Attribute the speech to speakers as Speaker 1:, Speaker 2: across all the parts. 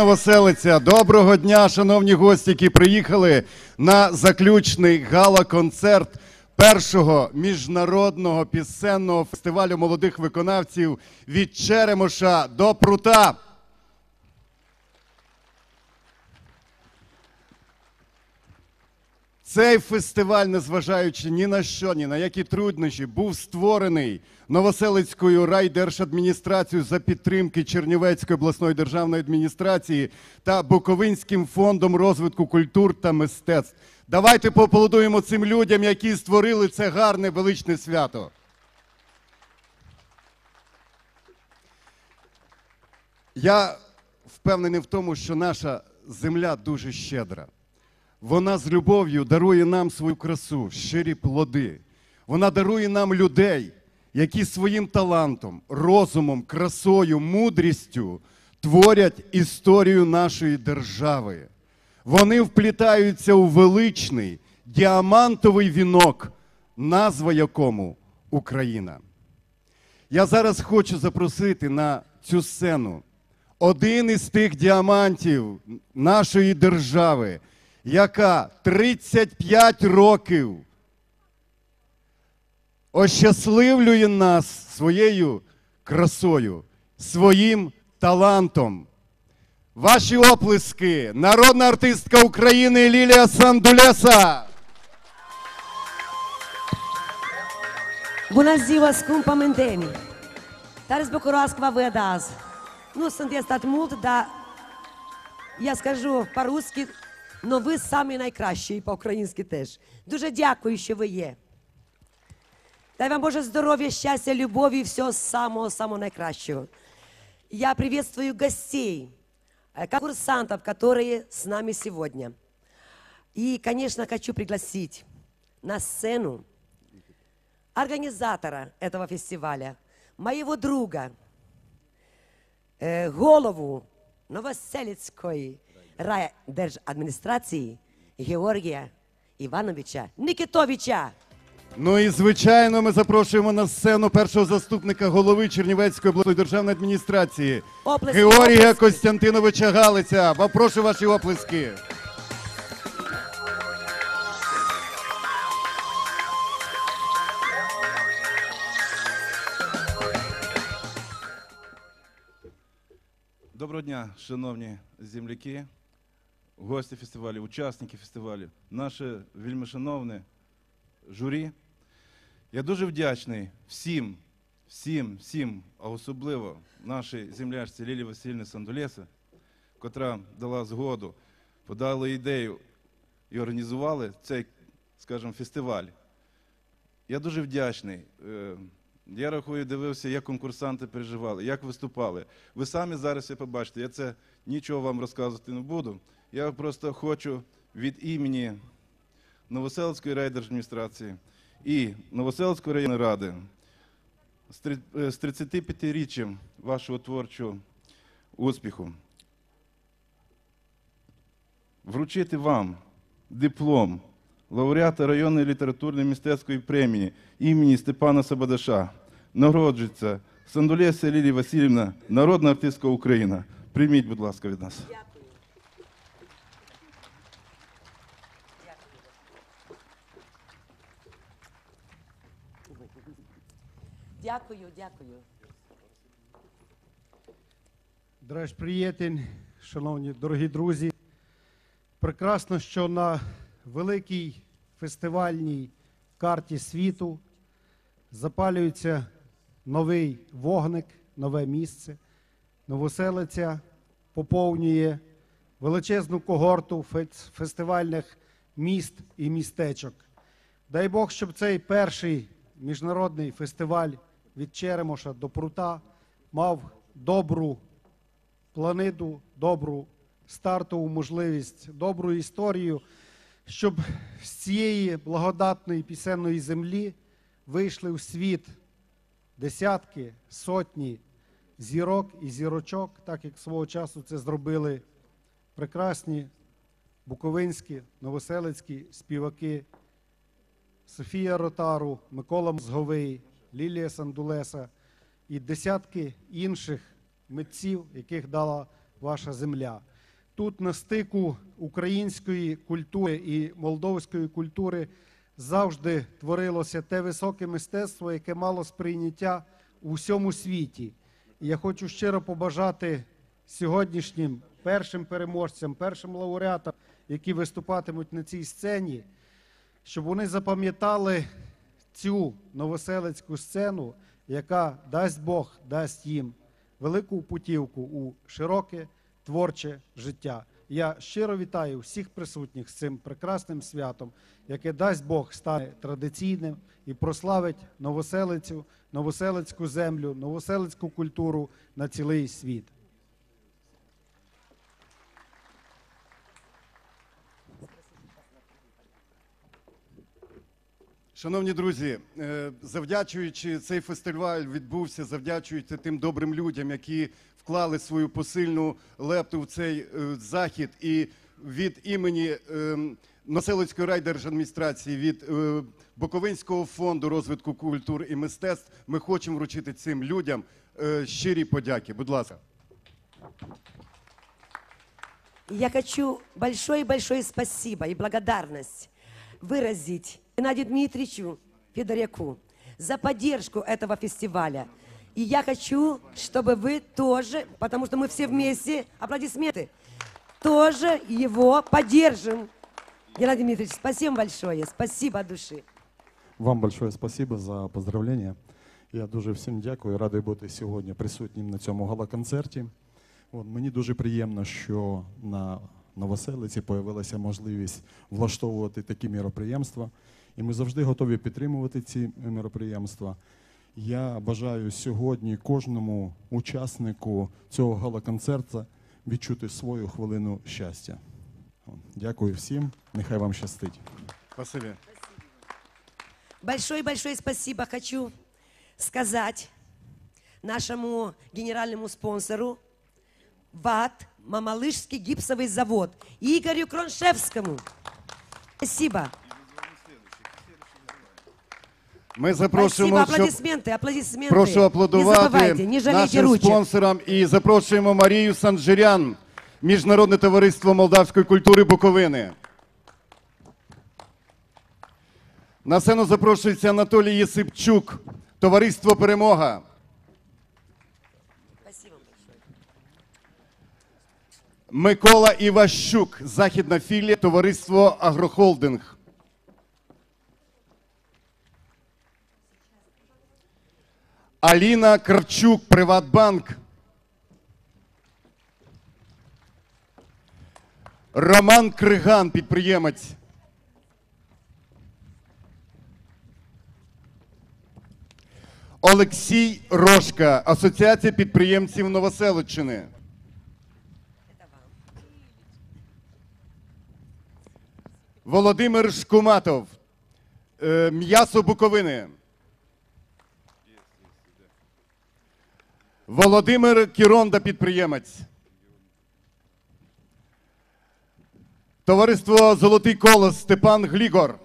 Speaker 1: Новоселиця. Доброго дня, шановні гості, які приїхали на заключний гала-концерт першого міжнародного пісенного фестивалю молодих виконавців від Черемоша до Прута. Цей фестиваль, незважаючи ні на що, ні на які труднощі, був створений Новоселицькою райдержадміністрацією за підтримки Чернівецької обласної державної адміністрації та Буковинським фондом розвитку культур та мистецтв. Давайте поаплодуємо цим людям, які створили це гарне величне свято. Я впевнений в тому, що наша земля дуже щедра. Вона з любов'ю дарує нам свою красу, щирі плоди. Вона дарує нам людей, які своїм талантом, розумом, красою, мудрістю творять історію нашої держави. Вони вплітаються у величний діамантовий вінок, назва якому Україна. Я зараз хочу запросити на цю сцену один із тих діамантів нашої держави, яка 35 років ощасливлює нас своєю красою, своїм талантом. Ваші оплески, народна артистка України Лілія Сандулеса.
Speaker 2: Bună ziua, scumpă mânteni! Tare bucuroasă că vă văd azi. Nu mult, dar я скажу по-русски, но ви самі найкращі і по-українськи теж. Дуже дякую, що ви є. Дай вам Боже здоров'я, щастя, любові і всього самого-самого найкращего. Я приветствую гостей, э, конкурсантов, которые с нами сегодня. И, конечно, хочу пригласить на сцену организатора этого фестиваля, моего друга, э, голову Новоселицької райдержадміністрації Георгія Івановича Нікітовича.
Speaker 1: Ну і звичайно, ми запрошуємо на сцену першого заступника голови Чернівецької обласної державної адміністрації
Speaker 2: Оплески,
Speaker 1: Георгія
Speaker 2: оплески.
Speaker 1: Костянтиновича Галиця. Попрошу ваші оплески.
Speaker 3: Доброго дня, шановні земляки, гості фестивалю, учасники фестивалю, наше вельмишановне журі. Я дуже вдячний всім, всім, всім, а особливо нашій землячці Лілі Васильівні Сандулеса, котра дала згоду, подала ідею і організували цей, скажімо, фестиваль. Я дуже вдячний. Е, Я рахую, дивився, як конкурсанти переживали, як виступали. Ви самі зараз все побачите. Я це нічого вам розказувати не буду. Я просто хочу від імені Новоселицької райдержадміністрації і Новоселицької районної ради з три- е, з 35-річчям вашого творчого успіху вручити вам диплом лауреата районної літературної мистецької премії імені Степана Сабадаша. Нагороджується Сандулеся Лілія Васильівна, народна артистка України. Прийміть, будь ласка, від нас.
Speaker 2: Дякую, дякую.
Speaker 4: Дорож приятель, шановні дорогі друзі, прекрасно, що на великій фестивальній карті світу запалюється новий вогник, нове місце. Новоселиця поповнює величезну когорту фестивальних міст і містечок. Дай Бог, щоб цей перший міжнародний фестиваль від Черемоша до Прута мав добру планету, добру стартову можливість, добру історію, щоб з цієї благодатної пісенної землі вийшли в світ десятки, сотні зірок і зірочок, так як свого часу це зробили прекрасні буковинські, новоселицькі співаки Софія Ротару, Микола Мозговий, Лілія Сандулеса і десятки інших митців, яких дала ваша земля. Тут на стику української культури і молдовської культури завжди творилося те високе мистецтво, яке мало сприйняття у всьому світі. І я хочу щиро побажати сьогоднішнім першим переможцям, першим лауреатам, які виступатимуть на цій сцені, щоб вони запам'ятали цю новоселицьку сцену, яка дасть Бог, дасть їм велику путівку у широке творче життя. Я щиро вітаю всіх присутніх з цим прекрасним святом, яке дасть Бог стане традиційним і прославить новоселицю, новоселицьку землю, новоселицьку культуру на цілий світ.
Speaker 1: Шановні друзі, е, завдячуючи цей фестиваль відбувся, завдячуючи тим добрим людям, які вклали свою посильну лепту в цей е, захід, і від імені е, Населицької райдержадміністрації, від е, Буковинського фонду розвитку культур і мистецтв, ми хочемо вручити цим людям щирі подяки. Будь ласка.
Speaker 2: Я хочу большое-большое спасибо и благодарность выразить Геннадию Дмитриевичу Федоряку за поддержку этого фестиваля. И я хочу, чтобы вы тоже, потому что мы все вместе, аплодисменты, тоже его поддержим. Геннадий Дмитриевич, спасибо большое, спасибо от души.
Speaker 5: Вам большое спасибо за поздравлення. Я дуже всім дякую, радий бути сьогодні присутнім на цьому гала-концерті. От, мені дуже приємно, що на Новоселиці появилася можливість влаштовувати такі міроприємства. І ми завжди готові підтримувати ці міроприємства. Я бажаю сьогодні кожному учаснику цього гала-концерту відчути свою хвилину щастя. Дякую всім, нехай вам щастить.
Speaker 1: Спасибі.
Speaker 2: Большое-большое спасибо хочу сказать нашему генеральному спонсору ВАТ Мамалышский гипсовый завод Игорю Кроншевскому. Спасибо.
Speaker 1: Ми
Speaker 2: Спасибо.
Speaker 1: запрошуємо, щоб
Speaker 2: Аплодисменты, аплодисменты.
Speaker 1: Прошу
Speaker 2: Не
Speaker 1: аплодувати
Speaker 2: забывайте, не жалейте
Speaker 1: нашим
Speaker 2: ручек.
Speaker 1: спонсорам і запрошуємо Марію Санжирян, Міжнародне товариство молдавської культури Буковини. На сцену запрошується Анатолій Єсипчук, Товариство Перемога.
Speaker 2: Спасибо большое.
Speaker 1: Микола Іващук, Західна філія, Товариство Агрохолдинг. Аліна Кравчук, Приватбанк. Роман Криган, підприємець. Олексій Рожка, Асоціація підприємців Новоселиччини. Володимир Шкуматов, е, М'ясо Буковини. Володимир Кіронда, підприємець. Товариство Золотий колос Степан Глігор.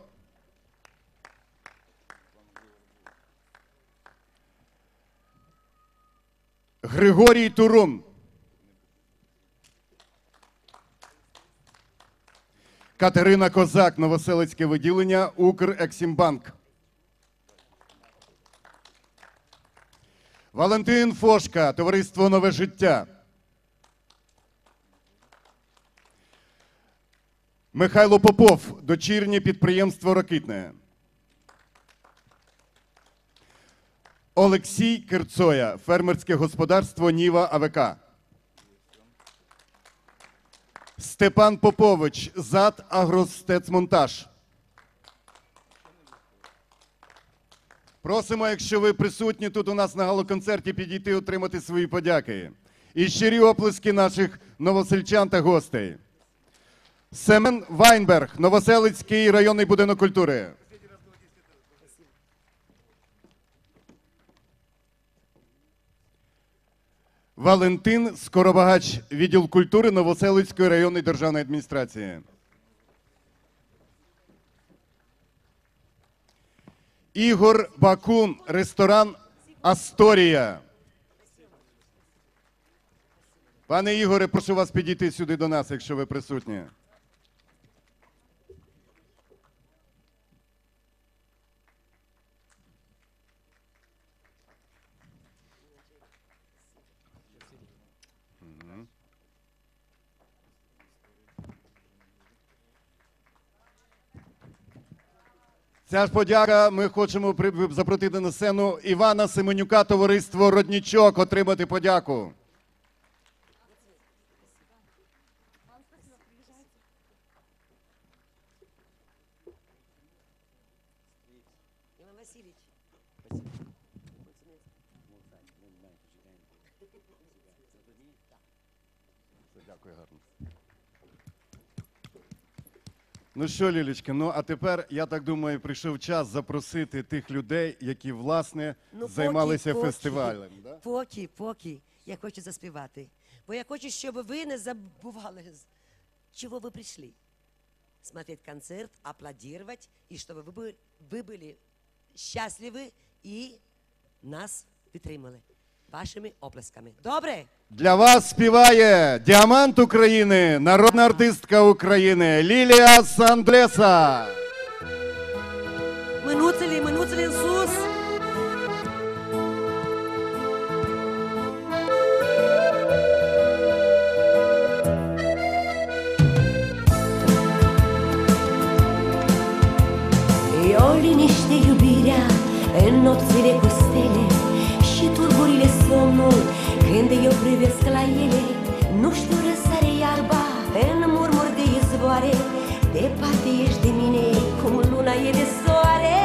Speaker 1: Григорій Турун. Катерина Козак, Новоселицьке виділення, Укрексімбанк. Валентин Фошка, Товариство Нове життя. Михайло Попов, дочірнє підприємство Ракитне. Олексій Кирцоя, фермерське господарство Ніва АВК. Степан Попович, ЗАД Агростецмонтаж. Просимо, якщо ви присутні тут у нас на галоконцерті, підійти отримати свої подяки. І щирі оплески наших новосельчан та гостей. Семен Вайнберг, Новоселицький районний будинок культури. Валентин Скоробагач, відділ культури Новоселицької районної державної адміністрації. Ігор Бакун, ресторан Асторія. Пане Ігоре, прошу вас підійти сюди до нас, якщо ви присутні. Ця ж подяка ми хочемо запросити на сцену Івана Семенюка, товариство Роднічок, отримати подяку. Дякую гарно. Ну що, Лілічка, ну а тепер, я так думаю, прийшов час запросити тих людей, які, власне,
Speaker 2: Ну,
Speaker 1: займалися
Speaker 2: поки, поки,
Speaker 1: фестивалем. Да?
Speaker 2: Поки, поки я хочу заспівати. Бо я хочу, щоб ви не забували, з чого ви прийшли. Смотреть концерт, аплодировать, и чтобы вы, были- вы были счастливы и нас підтримали вашими оплесками. Добре?
Speaker 1: Для вас співає діамант України, народна артистка України Лілія Сандлеса.
Speaker 2: Минуцелі, минуцелі Ісус.
Speaker 6: E liniște iubirea în nopțile cu stele turburile somnul când eu privesc la ele Nu știu răsare iarba în murmur de izvoare. Departe ești de mine cum luna e de soare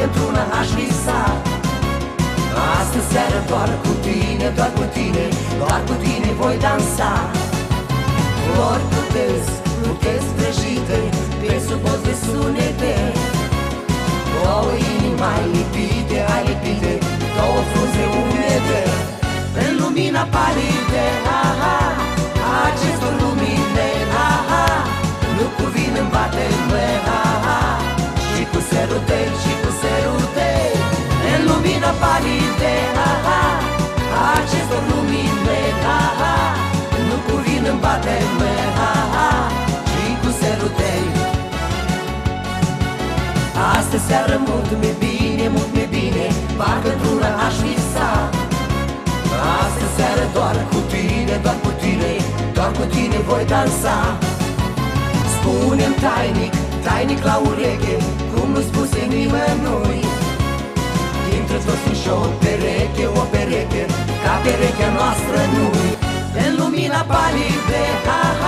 Speaker 6: Parcă într-una aș visa. Astăzi seară doar cu tine, doar cu tine Doar cu tine voi dansa. Ori plutesc, plutesc vrăjite Pe sub post de sunete Două inimi mai lipite, ai lipite Două frunze umede În lumina palide, aha Acestor cuvin în bate aha Și cu serute Astă seară mult mi-e bine, mult mi-e bine Parcă într-una aș visa Astă seară doar cu tine, doar cu tine Doar cu tine voi dansa. Spune-mi tainic, tainic la ureche Cum nu spuse nimănui. Dintre toți și o pereche, o pereche Ca perechea noastră nu În lumina palide, 다